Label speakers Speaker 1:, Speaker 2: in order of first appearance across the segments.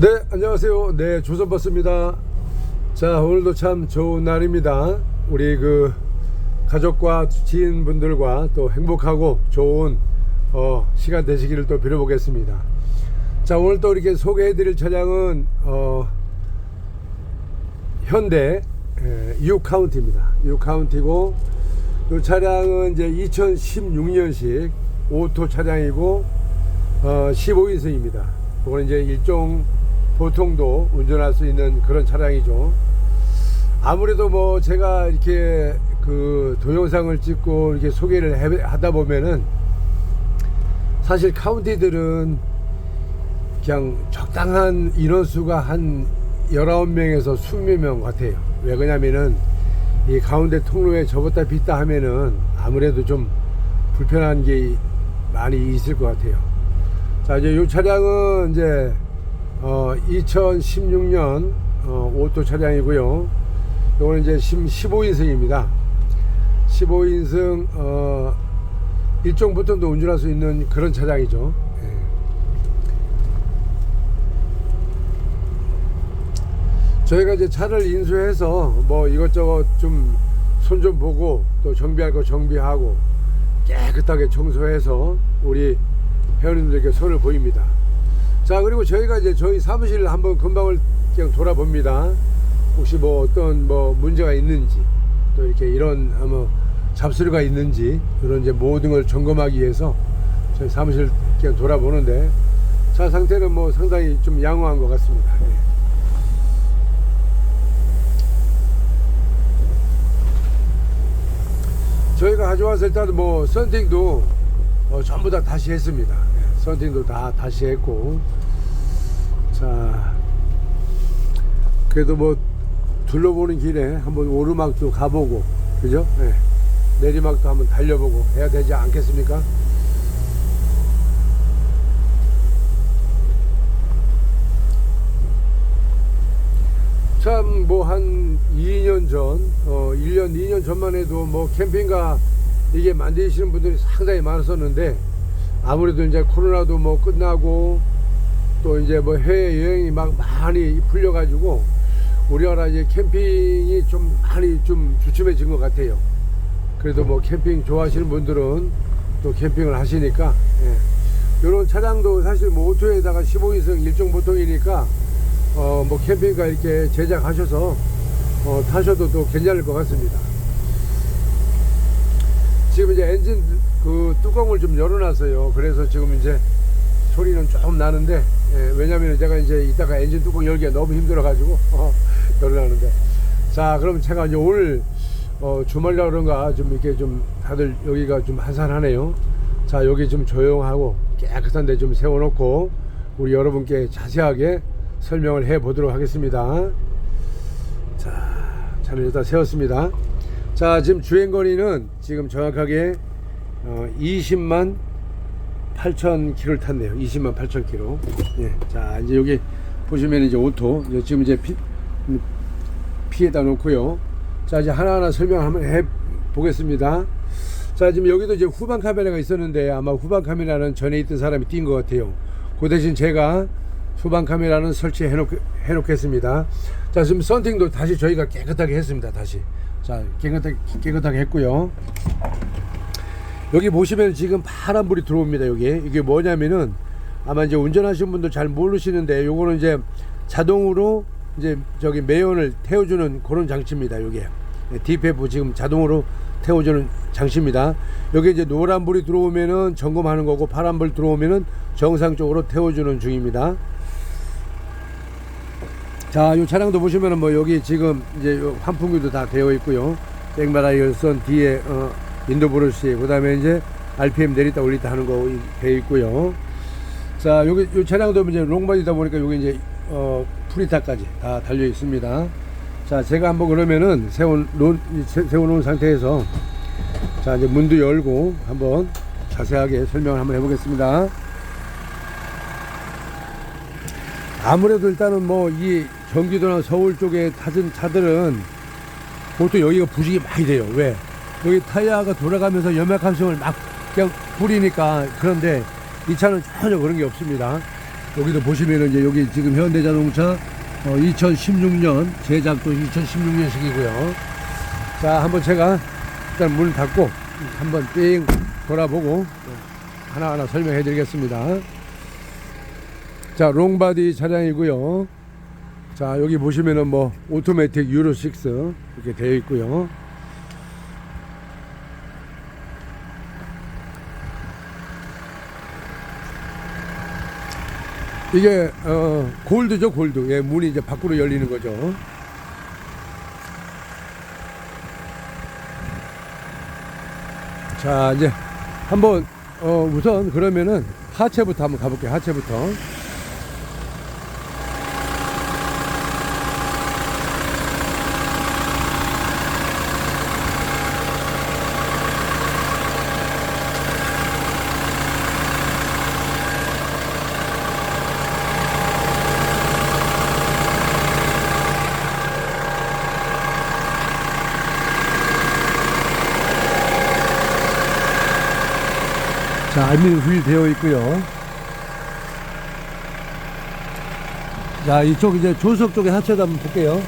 Speaker 1: 네, 안녕하세요. 네, 조선버스입니다. 자, 오늘도 참 좋은 날입니다. 우리 그 가족과 지인분들과 또 행복하고 좋은 어, 시간 되시기를 또 빌어보겠습니다. 자, 오늘 또 이렇게 소개해 드릴 차량은 어, 현대 U 카운티입니다. U 카운티고 이 차량은 이제 2016년식 오토 차량이고 어, 15인승입니다. 그거는 이제 일종 보통도 운전할 수 있는 그런 차량이죠. 아무래도 뭐 제가 이렇게 그 동영상을 찍고 이렇게 소개를 해- 하다 보면은 사실 카운티들은 그냥 적당한 인원수가 한 19명에서 20여 명 같아요. 왜 그러냐면은 이 가운데 통로에 접었다 빗다 하면은 아무래도 좀 불편한 게 많이 있을 것 같아요. 자, 이제 이 차량은 이제 어, 2016년 어, 오토 차량이고요. 이거는 이제 15인승입니다. 15인승 어, 보통도 운전할 수 있는 그런 차량이죠. 예. 저희가 이제 차를 인수해서 뭐 이것저것 좀 손 좀 보고 또 정비할 거 정비하고 깨끗하게 청소해서 우리 회원님들께 손을 보입니다. 자 그리고 저희가 이제 저희 사무실을 한번 금방을 그냥 돌아봅니다. 혹시 뭐 어떤 뭐 문제가 있는지 또 이렇게 이런 뭐 잡스루가 있는지 이런 이제 모든 걸 점검하기 위해서 저희 사무실 그냥 돌아보는데 차 상태는 뭐 상당히 좀 양호한 것 같습니다. 예. 저희가 가져와서 일단 뭐 썬팅도 어, 전부 다 다시 했습니다. 예, 썬팅도 다 다시 했고 자 그래도 뭐 둘러보는 길에 한번 오르막도 가보고 그죠? 예. 내리막도 한번 달려보고 해야 되지 않겠습니까? 참 뭐 한 2년 전, 어 1년, 2년 전만 해도 뭐 캠핑카 이게 만드시는 분들이 상당히 많았었는데 아무래도 이제 코로나도 뭐 끝나고 또 이제 뭐 해외 여행이 막 많이 풀려가지고 우리나라 이제 캠핑이 좀 많이 좀 주춤해진 것 같아요. 그래도 뭐 캠핑 좋아하시는 분들은 또 캠핑을 하시니까 이런 차량도 사실 뭐 오토에다가 15인승 일종 보통이니까 어 뭐 캠핑카 이렇게 제작하셔서 어 타셔도 또 괜찮을 것 같습니다. 지금 이제 엔진 그 뚜껑을 좀 열어놨어요. 그래서 지금 이제 소리는 조금 나는데 예, 왜냐면 제가 이제 이따가 엔진 뚜껑 열기가 너무 힘들어가지고 어, 열어놨는데 자 그럼 제가 이제 오늘 어, 주말이라 그런가 좀 이렇게 좀 다들 여기가 좀 한산하네요. 자 여기 좀 조용하고 깨끗한 데 좀 세워놓고 우리 여러분께 자세하게 설명을 해 보도록 하겠습니다. 자 차를 일단 세웠습니다. 자 지금 주행거리는 지금 정확하게 어, 20만 8천 킬로를 탔네요. 20만 8천 킬로. 예. 자, 이제 여기 보시면 이제 오토. 이제 지금 이제 피, 음, 피에다 놓고요. 자, 이제 하나하나 설명 한번 해 보겠습니다. 자, 지금 여기도 이제 후방 카메라가 있었는데 아마 후방 카메라는 전에 있던 사람이 띈것 같아요. 그 대신 제가 후방 카메라는 설치해 놓, 해 놓겠습니다. 자, 지금 썬팅도 다시 저희가 깨끗하게 했습니다. 다시. 자, 깨끗하게, 깨끗하게 했고요. 여기 보시면 지금 파란 불이 들어옵니다. 여기 이게 뭐냐면은 아마 이제 운전하시는 분들 잘 모르시는데 요거는 이제 자동으로 이제 저기 매연을 태워주는 그런 장치입니다. 요게 DPF 지금 자동으로 태워주는 장치입니다. 여기 이제 노란 불이 들어오면은 점검하는 거고 파란 불 들어오면은 정상적으로 태워주는 중입니다. 자, 이 차량도 보시면은 뭐 여기 지금 이제 요 환풍기도 다 되어 있고요. 백마라 열선 뒤에 어, 인도 브러쉬, 그 다음에 이제 RPM 내리다 올리다 하는 거 되어 있고요. 자, 여기 이 차량도 이제 롱바디다 보니까 여기 이제 어, 프리타까지 다 달려 있습니다. 자, 제가 한번 그러면은 세워 놓은 세워 놓은 상태에서 자, 이제 문도 열고 한번 자세하게 설명을 한번 해 보겠습니다. 아무래도 일단은 뭐 이 경기도나 서울 쪽에 타진 차들은 보통 여기가 부식이 많이 돼요. 왜? 여기 타이어가 돌아가면서 염약함성을 막 그냥 뿌리니까 그런데 이 차는 전혀 그런 게 없습니다. 여기도 보시면은 이제 여기 지금 현대자동차 어, 2016년 제작도 2016년식이고요. 자, 한번 제가 일단 문 닫고 한번 삥 돌아보고 하나하나 설명해 드리겠습니다. 자, 롱바디 차량이고요. 자, 여기 보시면은 뭐 오토매틱 유로 6 이렇게 되어 있고요. 이게 어 골드죠 골드. 예 문이 이제 밖으로 열리는 거죠. 자 이제 한번 어 우선 그러면은 하체부터 한번 가볼게요 하체부터 자 알루미늄 휠 되어 있고요. 자 이쪽 이제 조석 쪽에 하체도 한번 볼게요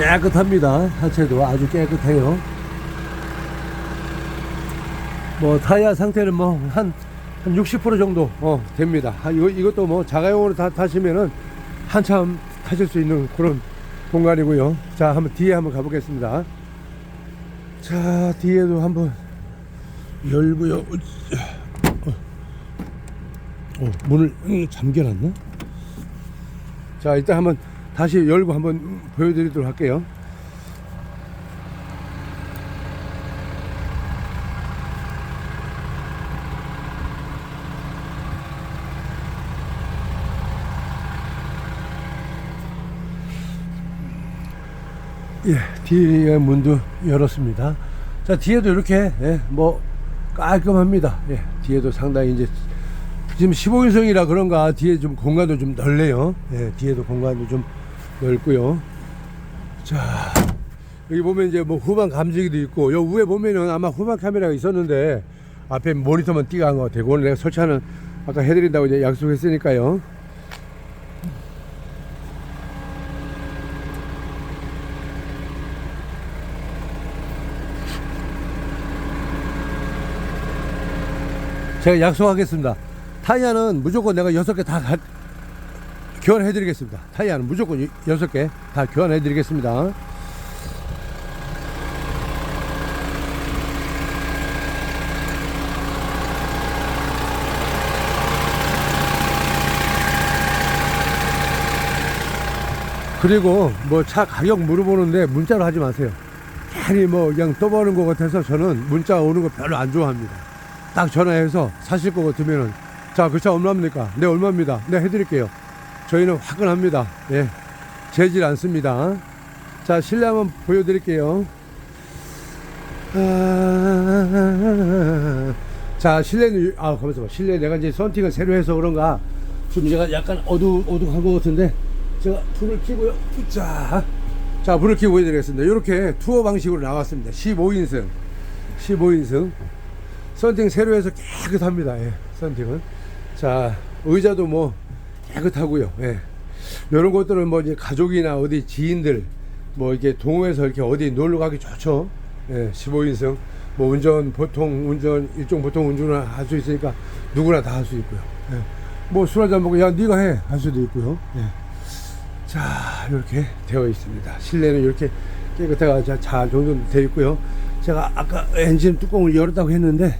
Speaker 1: 깨끗합니다. 하체도 아주 깨끗해요. 뭐 타이어 상태는 뭐 한 한 60% 정도 어, 됩니다. 아, 이거, 이것도 뭐 자가용으로 다 타시면은 한참 타실 수 있는 그런 공간이고요. 자, 한번 뒤에 한번 가보겠습니다. 자, 뒤에도 한번 열고요. 어, 어, 문을 음, 잠겨놨나? 자, 일단 한번 다시 열고 한번 보여드리도록 할게요. 예, 뒤에 문도 열었습니다. 자, 뒤에도 이렇게, 예, 뭐, 깔끔합니다. 예, 뒤에도 상당히 이제, 지금 15인승이라 그런가, 뒤에 좀 공간도 좀 넓네요. 예, 뒤에도 공간도 좀 넓고요. 자, 여기 보면 이제 뭐 후방 감지기도 있고, 요 위에 보면은 아마 후방 카메라가 있었는데, 앞에 모니터만 띄가 한것 같아요. 그거는 내가 설치하는, 아까 해드린다고 이제 약속했으니까요. 제가 약속하겠습니다. 타이어는 무조건 내가 여섯 개 다 교환해 드리겠습니다. 타이어는 무조건 여섯 개다 교환해 드리겠습니다. 그리고 뭐 차 가격 물어보는데 문자로 하지 마세요. 괜히 뭐 그냥 떠보는 것 같아서 저는 문자 오는 거 별로 안 좋아합니다. 딱 전화해서 사실 것 같으면은 자 그 차 얼마입니까? 네 얼마입니다. 네 해드릴게요. 저희는 화끈합니다. 예, 재질 않습니다. 자 실내 한번 보여드릴게요. 아... 자 실내는 아 가만있어 봐. 실내 내가 이제 선팅을 새로 해서 그런가 좀 제가 약간 어두 어둑한 것 같은데 제가 불을 켜고요. 자, 자 불을 켜고 보여드리겠습니다. 이렇게 투어 방식으로 나왔습니다. 15인승, 15인승. 썬팅 새로 해서 깨끗합니다. 예, 썬팅은. 자, 의자도 뭐 깨끗하고요. 예. 이런 것들은 뭐 이제 가족이나 어디 지인들 뭐 이렇게 동호회에서 이렇게 어디 놀러 가기 좋죠. 예, 15인승. 뭐 운전 보통 운전 일종 보통 운전을 할 수 있으니까 누구나 다 할 수 있고요. 예. 뭐술 한잔 먹고 야 네가 해 할 수도 있고요. 예. 자 이렇게 되어 있습니다. 실내는 이렇게 깨끗하게 자- 잘 정돈 되어 있고요. 제가 아까 엔진 뚜껑을 열었다고 했는데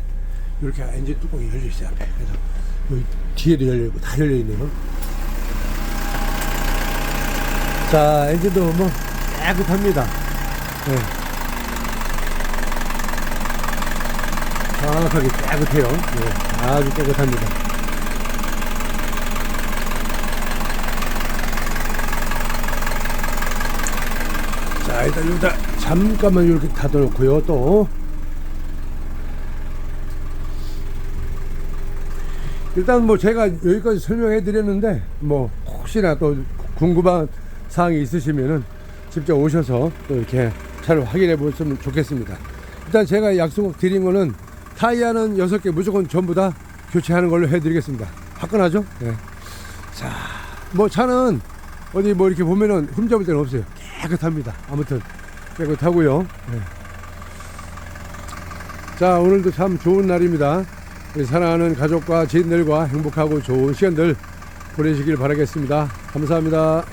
Speaker 1: 이렇게 엔진 뚜껑이 열려 있어요 앞에. 그래서 여기 뒤에도 열려 있고 다 열려 있네요. 자 이제도 보면 깨끗합니다 네. 정확하게 깨끗해요 네. 아주 깨끗합니다 자 일단 여기다 잠깐만 이렇게 닫아놓고요 또 일단 뭐 제가 여기까지 설명해 드렸는데 뭐 혹시나 또 궁금한 사항이 있으시면은 직접 오셔서 또 이렇게 차를 확인해 보시면 좋겠습니다. 일단 제가 약속 드린 거는 타이어는 6개 무조건 전부 다 교체하는 걸로 해 드리겠습니다. 화끈하죠? 예. 자, 뭐 차는 어디 뭐 이렇게 보면은 흠잡을 데는 없어요. 깨끗합니다. 아무튼 깨끗하고요. 예. 자, 오늘도 참 좋은 날입니다. 사랑하는 가족과 지인들과 행복하고 좋은 시간들 보내시길 바라겠습니다. 감사합니다.